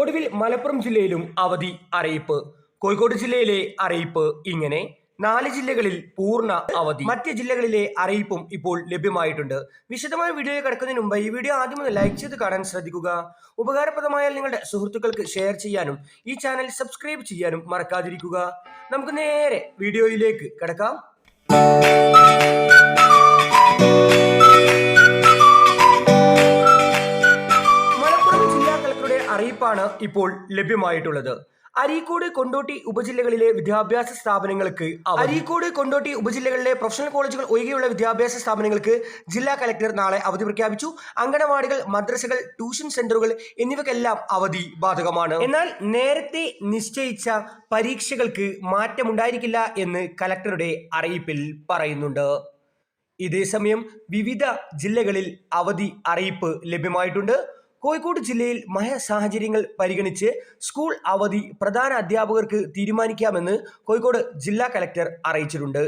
ഒടുവിൽ മലപ്പുറം ജില്ലയിലും അവധി അറിയിപ്പ്. കോഴിക്കോട് ജില്ലയിലെ അറിയിപ്പ് ഇങ്ങനെ. നാല് ജില്ലകളിൽ പൂർണ അവധി. മറ്റ് ജില്ലകളിലെ അറിയിപ്പും ഇപ്പോൾ ലഭ്യമായിട്ടുണ്ട്. വിശദമായ വീഡിയോ കിടക്കുന്നതിന് മുമ്പ് ഈ വീഡിയോ ആദ്യം ഒന്ന് ലൈക്ക് ചെയ്ത് കാണാൻ ശ്രദ്ധിക്കുക. ഉപകാരപ്രദമായാൽ നിങ്ങളുടെ സുഹൃത്തുക്കൾക്ക് ഷെയർ ചെയ്യാനും ഈ ചാനൽ സബ്സ്ക്രൈബ് ചെയ്യാനും മറക്കാതിരിക്കുക. നമുക്ക് നേരെ വീഡിയോയിലേക്ക് കിടക്കാം. അറിയിപ്പാണ് ഇപ്പോൾ ലഭ്യമായിട്ടുള്ളത്. അരീക്കോട് കൊണ്ടോട്ടി ഉപജില്ലകളിലെ വിദ്യാഭ്യാസ സ്ഥാപനങ്ങൾക്ക്. അരീക്കോട് കൊണ്ടോട്ടി ഉപജില്ലകളിലെ പ്രൊഫഷണൽ കോളേജുകൾ ഒഴികെയുള്ള വിദ്യാഭ്യാസ സ്ഥാപനങ്ങൾക്ക് ജില്ലാ കലക്ടർ നാളെ അവധി പ്രഖ്യാപിച്ചു. അങ്കണവാടികൾ മദ്രസകൾ ട്യൂഷൻ സെന്ററുകൾ എന്നിവയ്ക്കെല്ലാം അവധി ബാധകമാണ്. എന്നാൽ നേരത്തെ നിശ്ചയിച്ച പരീക്ഷകൾക്ക് മാറ്റമുണ്ടായിരിക്കില്ല എന്ന് കലക്ടറുടെ അറിയിപ്പിൽ പറയുന്നുണ്ട്. ഇതേസമയം വിവിധ ജില്ലകളിൽ അവധി അറിയിപ്പ് ലഭ്യമായിട്ടുണ്ട്. കോഴിക്കോട് ജില്ലയിൽ മഴ സാഹചര്യങ്ങൾ പരിഗണിച്ച് സ്കൂൾ അവധി പ്രധാന അധ്യാപകർക്ക് തീരുമാനിക്കാമെന്ന് കോഴിക്കോട് ജില്ലാ കലക്ടർ അറിയിച്ചിട്ടുണ്ട്.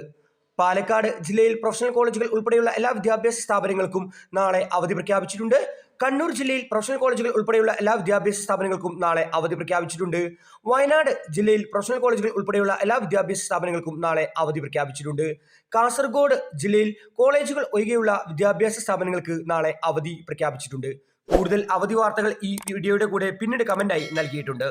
പാലക്കാട് ജില്ലയിൽ പ്രൊഫഷണൽ കോളേജുകൾ ഉൾപ്പെടെയുള്ള എല്ലാ വിദ്യാഭ്യാസ സ്ഥാപനങ്ങൾക്കും നാളെ അവധി പ്രഖ്യാപിച്ചിട്ടുണ്ട്. കണ്ണൂർ ജില്ലയിൽ പ്രൊഫഷണൽ കോളേജുകൾ ഉൾപ്പെടെയുള്ള എല്ലാ വിദ്യാഭ്യാസ സ്ഥാപനങ്ങൾക്കും നാളെ അവധി പ്രഖ്യാപിച്ചിട്ടുണ്ട്. വയനാട് ജില്ലയിൽ പ്രൊഫഷണൽ കോളേജുകൾ ഉൾപ്പെടെയുള്ള എല്ലാ വിദ്യാഭ്യാസ സ്ഥാപനങ്ങൾക്കും നാളെ അവധി പ്രഖ്യാപിച്ചിട്ടുണ്ട്. കാസർഗോഡ് ജില്ലയിൽ കോളേജുകൾ ഒഴികെയുള്ള വിദ്യാഭ്യാസ സ്ഥാപനങ്ങൾക്ക് നാളെ അവധി പ്രഖ്യാപിച്ചിട്ടുണ്ട്. കൂടുതൽ അവധി വാർത്തകൾ ഈ വീഡിയോയുടെ കൂടെ പിന്നീട് കമന്റായി നൽകിയിട്ടുണ്ട്.